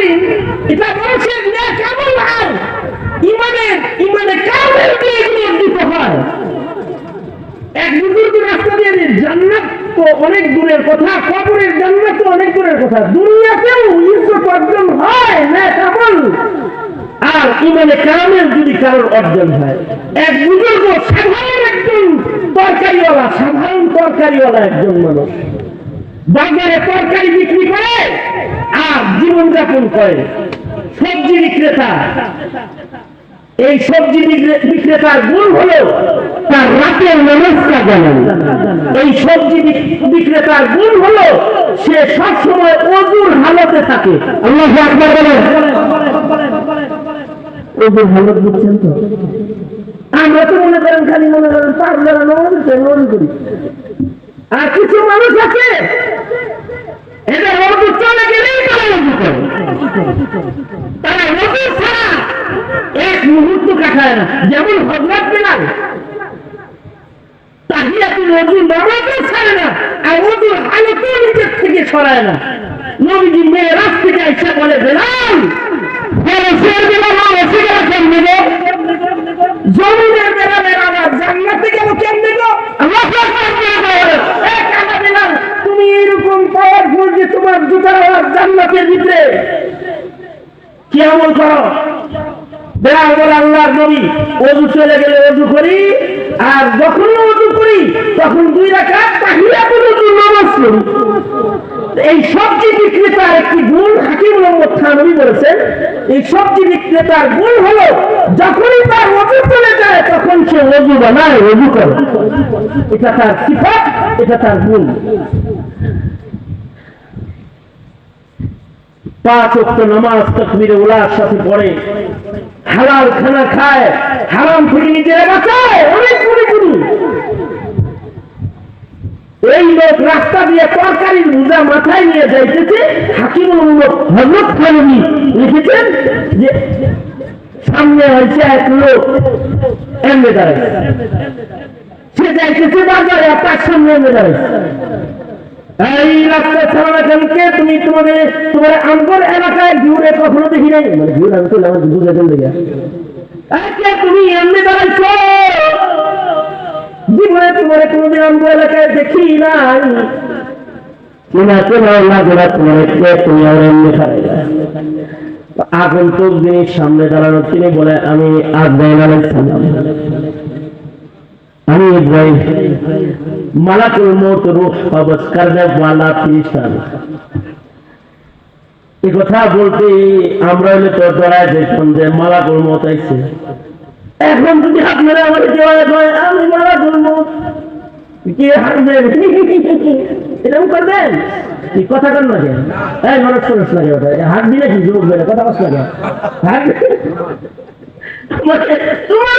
হাজিরিন এটা মানুষের ন্যাক আমল আর ইমানের ইমানে কামেল দিয়ে এগুলো হয়। এক বুজুর্গ রাস্তা দিয়ে জান্নাত তো অনেক দূরের কথা, কবরের জান্নাত তো অনেক দূরের কথা। দুনিয়াতেও ইজ্জত অর্জন হয় ন্যাক আমল আর ইমানে কামেল যদি কারোর অর্জন হয়, এক বুজুর্গ সাধারণ একজন তরকারিওয়ালা, সাধারণ তরকারিওয়ালা একজন মানুষ। বাজারে তরকারি বিক্রি করে আর জীবনযাপন করে। সবজি বিক্রেতা। এই সবজি বিক্রেতার গুণ হলো তার রাতের নামাজটা জানেন। এই সবজি বিক্রেতার গুণ হলো সে সবসময় অজুর হালতে থাকে। আল্লাহ আকবার বলেন। অজুর হালত বুঝছেন তো? আমরা তো মনে করেন খালি মনে করেন পাঁচ বেলা নামাজ করি আর কিছু মানুষ আছে? এদের অজু চলে গেলেই তারা এক মুহূর্ত কাটায় না। যেমন হজরত বিলাল তাহিয়াতুল থেকে এসে জমিনের বেলা বেলা জান্নাতে গেল কেমনে গো আল্লাহ আকবার বলে, এ কানা বেলাল তুমি এরকম পাওয়ারফুল যে তোমার জুতার আওয়াজ জান্নাতের কি আমল করো। বেড়াল বলে, আল্লাহর নবী অজু চলে গেলে অজু করি, আর যখন অজু করি, তখন দুই রাখা তাহিয়াতুল অজু নামাজ করি এই সবজি বিক্রেতার একটি গুণ হাকিম মোহাম্মদ খানবী বলেছেন, এই সবজি বিক্রেতার গুণ হলো, যখনই তার অজু চলে যায়, তখন সে অজু বানায়, অজু করে। এটা তার সিফাত, এটা তার গুণ পাঁচ অক্ট নামাজ, তকবিরে উলার সাথে পড়ে। হালাল খানা খায়, হারাম থেকে নিজেরা বাঁচায়, অনেক গুণে গুণী এই লোক রাস্তা দিয়ে তরকারির বোঝা মাথায় নিয়ে যাইতেছে, হাকিমুল মুলক হজরত খানবি লিখেছেন যে, সামনে হয়েছে এক লোক এমনি দাঁড়ায় সে যাইতেছে বাজারে, আর তার সামনে এমনি দাঁড়াইছে এই রাস্তা ছাড়া কেনকে তুমি তোমাদের তোমার আমগর এলাকায় ঘুরে কখনো দেখি নাই। মানে ঘুরে আমি তো আমার আজকে তুমি এমনি দাঁড়াইছো জীবনে তোমার আমগর এলাকায় দেখি নাই। না আগন্তুক জিনিস সামনে দাঁড়ানো তিনি বলে, আমি আলাইহিস সালাম আমি ইব্রাহিম মালাকুল মৌত রূহ কবজ করনে ওয়ালা ফিরিস্তান এই কথা বলতে আমরা হলে তো ডরায় যেতাম যে মালাকুল মৌত আইছে। এখন যদি আপনারা আমার কয়, আমি মালাকুল মৌত কি হাসবেন এরকম করবেন? কি কথা কর না কেন? এই মানুষ শুনিস না কেন হাত দিলে কি যুবক বেড়ে কথা বস না হাত তোমার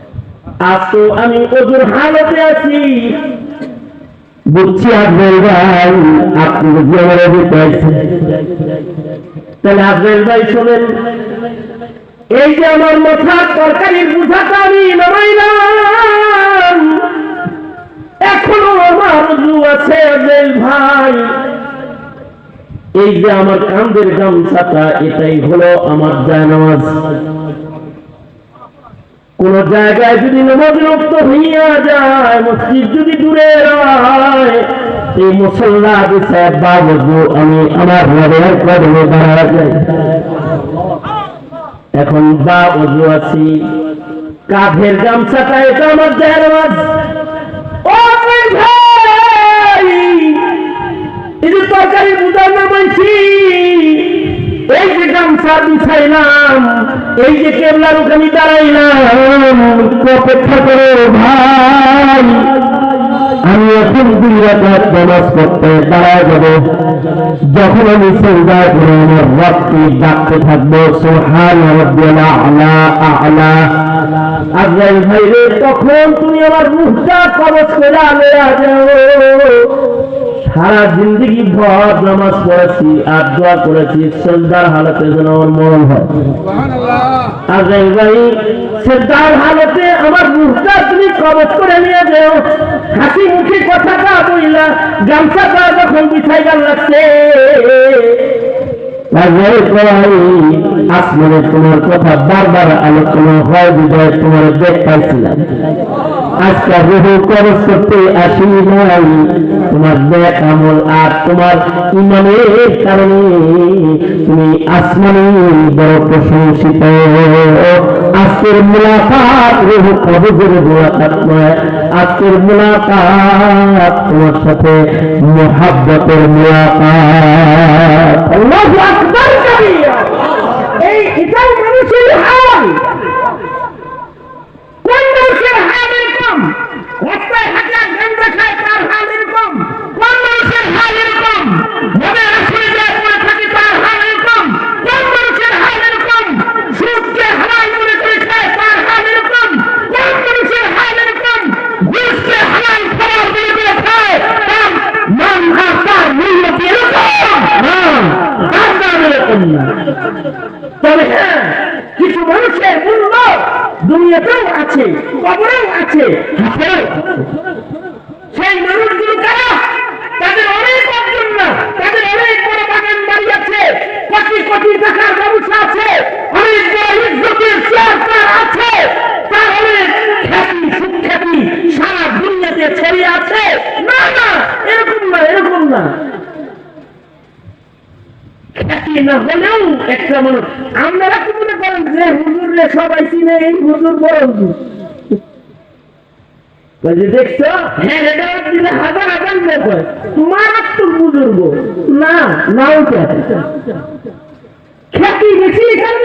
আমি হালতে আছি। বুঝছি আজবেল ভাই, আপনি বুঝি আমার তাহলে আজবেল ভাই শোনেন, এই যে আমার তরকারির আমি এখনও আমার অজু আছে আজবেল ভাই। এই যে আমার কান্দের গামছাটা, এটাই হলো আমার জায়নামাজ। কোন জায়গায় যদি নামাজ রক্ত হইয়া যায়, মসজিদ যদি দূরে হয়, এই মুসল্লা বিষয় বা বলব আমি আমার ঘরের কদমে দাঁড়া যাই এখন বা অজু আছি কাঁধের গামছাটা, এটা আমার যে তরকারি বুঝার নামাইছি। এই যে গামছা বিছাইলাম, এই যে কেবলার ওখানে দাঁড়াইলাম, অপেক্ষা করো ভাই। আমি এখন দুই রাকাত নামাজ পড়তে দাঁড়ায় যাব। যখন আমি সেজদায় করে আমার রবকে ডাকতে থাকব রাব্বিয়াল আ'লা আ'লা। আজরাইল ভাই রে তখন তুমি আমার মুখটা কবজ করে আলোয়া যাও সারা জিন্দগি ভর নামাজ পড়েছি আর দোয়া করেছি শ্রদ্ধার হালতে যেন আমার মরণ হয়। আর আজরাইল ভাই শ্রদ্ধার হালতে আমার মুখটা তুমি কবচ করে নিয়ে যেও। হাসি মুখে কথাটা বইলা গামছাটা যখন বিছাই গাল লাগছে। আসমানে তোমার কথা বারবার আলোচনা হয় তোমার আজকে বহু করতে আসি নাই। তোমার দেখ আমল আর তোমার ইমানের কারণে তুমি আসমানে বড় প্রশংসিত। আজকের মুলাকাত রুহু কবজের মুলাকাত নয়। আজকের মুলাকাত তোমার সাথে মোহাব্বতের মুলাকাত। রাস্তায় গন্ধ খায় তার হাল আছে। সেই মানুষগুলো কারা? তাদের অনেক অর্জন না। তাদের অনেক বড় বাগান বাড়ি আছে। কোটি কোটি টাকার ব্যবসা আছে। অনেক বড় ইজ্জতের চেয়ার আছে। তার অনেক খ্যাতি, সুখ্যাতি সারা দুনিয়াতে আছে। না না, এরকম না এরকম না। কি মনে করেন যে হুজুরে সবাই চিনে এই হুজুর বড় হুজুর? হ্যাঁ দিলে হাজার হাজার লোক মারাত্মক বুজুর্গ। না নাও খ্যাতি বেশি, এখানে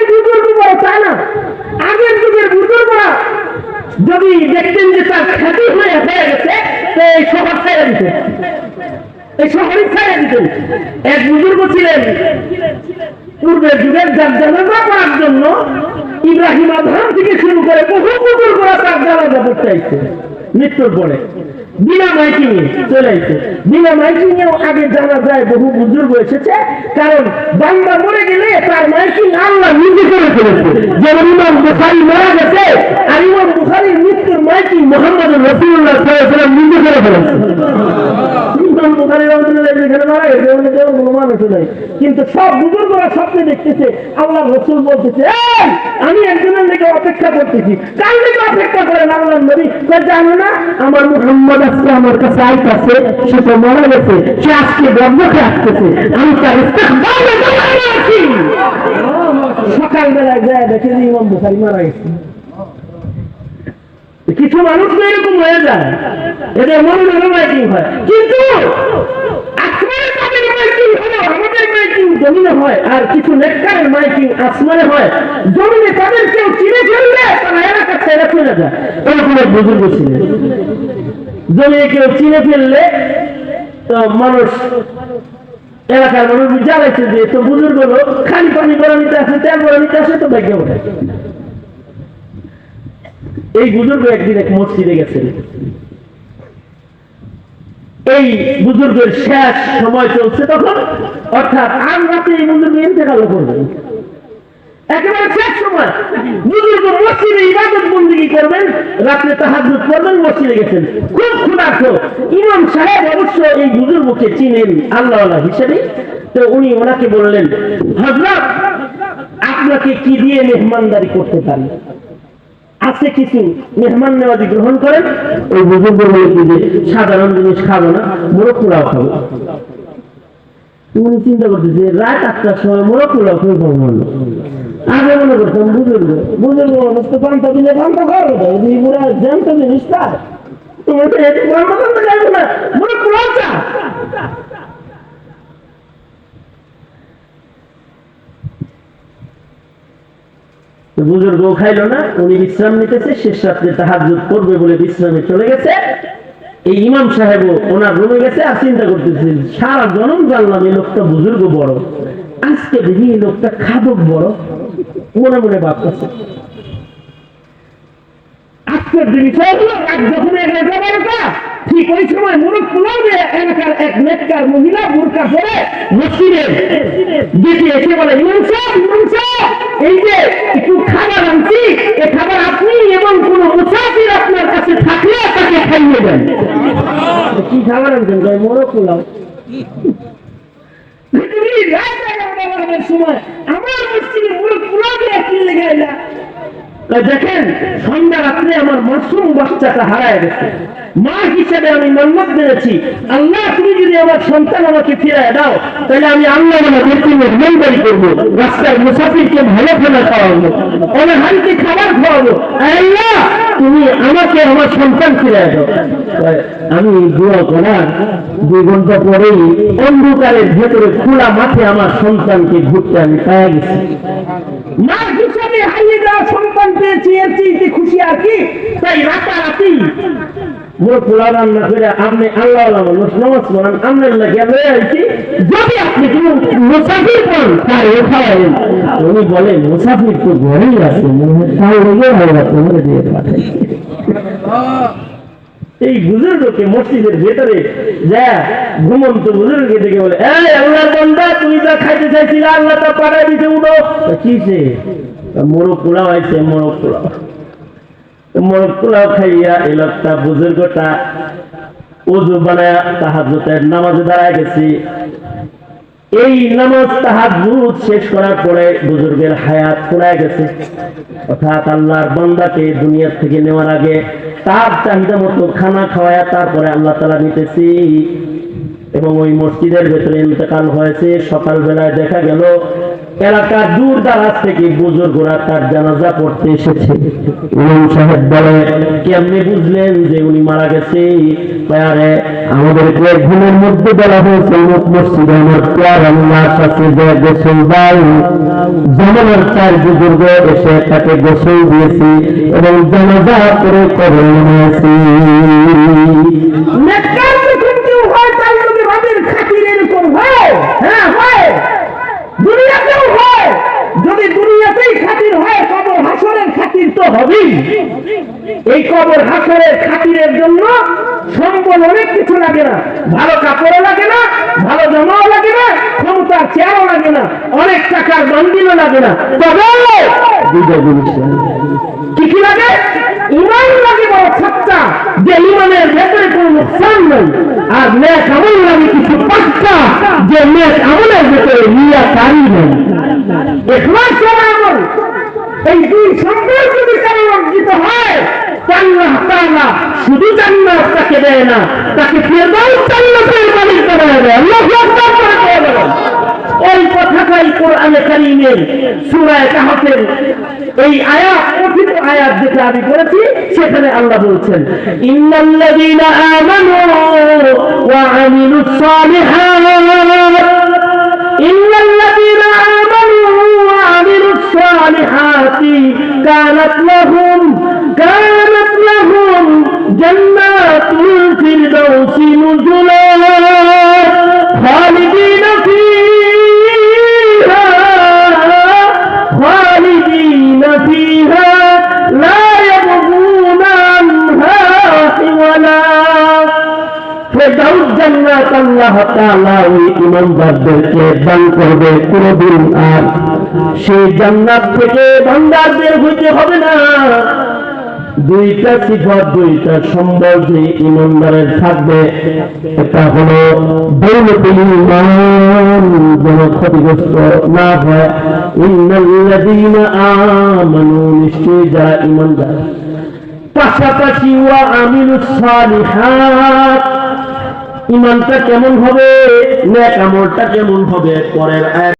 না? যদি দেখতেন যে তার খ্যাতি হয়ে হয়ে গেছে, তো এই শহর ছেড়ে দিতেন এক বুজুর্গ ছিলেন পূর্বের যুগের যার জন্য ইব্রাহিম আধাম থেকে শুরু করে বহু বুজুর্গরা তার জানাজা করতে আইছে মৃত্যুর পরে। বিনা মাইকিং এ চলে আইছে। বিনা মাইকিং এও আগে জানা যায়, বহু বুজুর্গ এসেছে। কারণ বান্দা মরে গেলে তার মাইকিং আল্লাহ নিজে করে ফেলেছে। যেমন ইমাম বুখারি মারা গেছে, আর ইমাম বুখারির মৃত্যুর মাইকিং মোহাম্মদ রসুল্লাহ নিজে করে ফেলেছে। ইমাম বুখারী রহমাতুল্লাহ যেখানে মারা গেছে ওখানে কেউ কোনো মানুষ নাই। কিন্তু সব বুজুর্গরা স্বপ্নে দেখতেছে, আল্লাহ রসুল বলতেছে আমি একজনের দিকে অপেক্ষা করতেছি। কার দিকে অপেক্ষা করেন আল্লাহ নবী? জানো না, আমার মুহাম্মদ আজকে আমার কাছে আইতাছে, সে তো মারা গেছে, সে আজকে গর্ভকে আসতেছে। আমি তার সকালবেলায় যায় দেখে ইমাম বুখারী মারা গেছে। কিছু মানুষ তো এরকম হয়ে যায়। এদের মনে মনে মাইকিং হয়। কিন্তু জমিনে হয়, আর কিছু আসমানে হয়। জমিনে তাদের কেউ চিনে ফেললে, তারা চলে যায়। এরকম বুজুর্গ জমিনে কেউ চিনে ফেললে, তো মানুষ, এলাকার মানুষ যে তো বুজুর্গ লোক, খালি পানি করে নিতে আসে, তেল করে নিতে আসে তো ভাগ্য ওঠে। এই বুজুর্গ একদিন এক মসজিদে গেছেন। এই বুজুর্গের শেষ সময় চলছে তখন, অর্থাৎ আজ রাতে এই বুজুর্গ ইন্তেকাল করবেন একেবারে শেষ সময়। বুজুর্গ মসজিদে ইবাদত বন্দিগি করবেন করবেন, মসজিদে গেছেন। খুব ক্ষুধার্ত। ইমাম সাহেব অবশ্য এই বুজুর্গকে চিনেন আল্লাহ হিসেবে। তো উনি ওনাকে বললেন হজরত আপনাকে কি দিয়ে মেহমানদারি করতে পারি? আছে কিছু মেহমান নেওয়াজি গ্রহণ করেন, ওই বুজুর্গ যে সাধারণ জিনিস খাব না মোরগ পোলাও খাব। উনি চিন্তা করতে যে রাত আটটার সময় মোরগ পোলাও খেয়ে পাবো আগে মনে করতাম বুজুর্গ বুজুর্গ মানুষ তো পান্তা দিলে পান্তা জ্যান্ত জিনিস তার তোমার তো পান্তা না চা খাইলো না, উনি বিশ্রাম নিতেছে, শেষ রাত্রে করবে বলে বিশ্রামে চলে গেছে। এই ইমাম সাহেব ওনার রুমে গেছে আর চিন্তা সারা জনম জানলাম এই লোকটা বুজুর্গ বড়, আজকে দেখি এই লোকটা খাদক বড়। মনে মনে ঠিক ওই সময় এক মহিলা বলে এই যে একটু খাবার আনছি এ খাবার আপনি এবং কোন মুসাফির আপনার কাছে থাকলে তাকে খাইয়ে দেন। কি খাবার আনছেন? মোরগ পোলাও। পৃথিবীর সময় আমার মসজিদে মোরগ পোলাও দিয়ে কি লেগে এলা তাই দেখেন, সন্ধ্যা রাত্রে আমার মাসুম বাচ্চাটা হারায় গেছে। মা হিসেবে আমি মন্নত মেরেছি আল্লাহ, তুমি যদি আমার সন্তান আমাকে ফিরায় দাও, তাহলে আমি আল্লাহ মানে ব্যক্তিগত মেম্বারি করব, রাস্তার মুসাফিরকে ভালো খানা খাওয়াবো, অনাহারিকে খাবার খাওয়াবো। আল্লাহ, তুমি আমাকে আমার সন্তান ফিরায় দাও। আমি দোয়া করার দুই ঘণ্টা পরেই অন্ধকারের ভেতরে খোলা মাঠে আমার সন্তানকে ঘুরতে আমি পাওয়া গেছি। মা হিসাবে হারিয়ে যাওয়া সন্তান কি? আল্লাহ আল্লাহ উনি মুসাফির তো ঘরেই আছে এই বুজুর্গকে মসজিদের ভেতরে যা ঘুমন্ত বুজুর্গকে দেখে বলে বান্দা, তুমি যা খাইতে চাইছিলে, আল্লাহ তা পাঠাই দিতে উঠো। কিসে মোরগ পোলাও আইছে, মোরগ পোলাও। মোরগ পোলাও খাইয়া এই লোকটা বুজুর্গটা উজু বানায় তাহাজুতের নামাজে দাঁড়ায় গেছি। এই নামাজ তাহাজুদ শেষ করার পরে বুজুর্গের হায়াত ফুরায় গেছে। অর্থাৎ আল্লাহর বান্দাকে দুনিয়া থেকে নেওয়ার আগে তার চাহিদা মতো খানা খাওয়ায় তারপরে আল্লাহ তালা নিতেছি এবং ওই মসজিদের ভেতরে ইন্তেকাল হয়েছে। সকালবেলায় দেখা গেল এলাকার দূর দারাজ থেকে বুজুর্গরা তার জানাজা পড়তে এসেছে। ইমাম সাহেব বলে কেমনে বুঝলেন যে উনি মারা গেছে? আরে আমাদেরকে ঘুমের মধ্যে বলা হয়েছে অমুক মসজিদে আমার পেয়ার আল্লাহর সাথে যে গোসল দাও। জমানার চার বুজুর্গ এসে তাকে গোসল দিয়েছি এবং জানাজা করে কবর নিয়েছি নেককার যখন কেউ হয় তার লোকে ভাবের খাতির এরকম হয় হ্যাঁ হয় দুনিয়াতেও হয় যদি দুনিয়াতেই খাতির হয় কবর হাসরের খাতির তো হবেই এই কবর হাসরের খাতিরের জন্য সম্বল অনেক কিছু লাগে না। ভালো কাপড়ও লাগে না, ভালো জামাও লাগে না, ক্ষমতার চেয়ারও লাগে না, অনেক টাকার বান্ডিলও লাগে না। তবে। কি কি লাগে? ইমান লাগে বড় সত্তা যে ইমানের ভেতরে কোনো নুকসান নেই। আর নেক আমল লাগে কিছু পাক্কা যে নেক আমলের ভেতরে নিয়া কারি নেই এখলাস করা আমল। এই দুই সম্পর্ক যদি কারও অর্জিত হয়, আল্লাহ তাআলা শুধু জান্নাত তাকে দেয় না, তাকে মালিক করে দেয় ওই কথাটাই কোরআনে কারীমের সূরা কাহফের এই আয়াত, কথিত আয়াত যেটা আমি করেছি সেখানে আল্লাহ বলছেন, ইন্নাল্লাযীনা আমানু ওয়া আমিলুস সালিহাত। ইন্নাল্লাযীনা আমানু আমিলুস সালিহাত কানাত লাহুম কানাত লাহুম জান্নাতুল ফিরদাউসি নুজুলা خالدين فيها خالدين فيها لا يبغون عنها حولا ফেরদাউস জান্নাত আল্লাহ তাআলা ওই ইমানদারদেরকে দান করবে কোনদিন আর সেই জান্নাত থেকে বান্দাদের হইতে হবে না। দুইটা সিফত, দুইটা সম্বল যে ইমানদারের থাকবে, এটা হলো দৌলতুল ইমান যেন ক্ষতিগ্রস্ত না হয়। ইন্নাল্লাযীনা আমানু, নিশ্চয়ই যারা ইমানদার। পাশাপাশি ওয়া আমিলুস সালিহাত। ইমানটা কেমন হবে? নেক আমলটা কেমন হবে? পরের আয়াত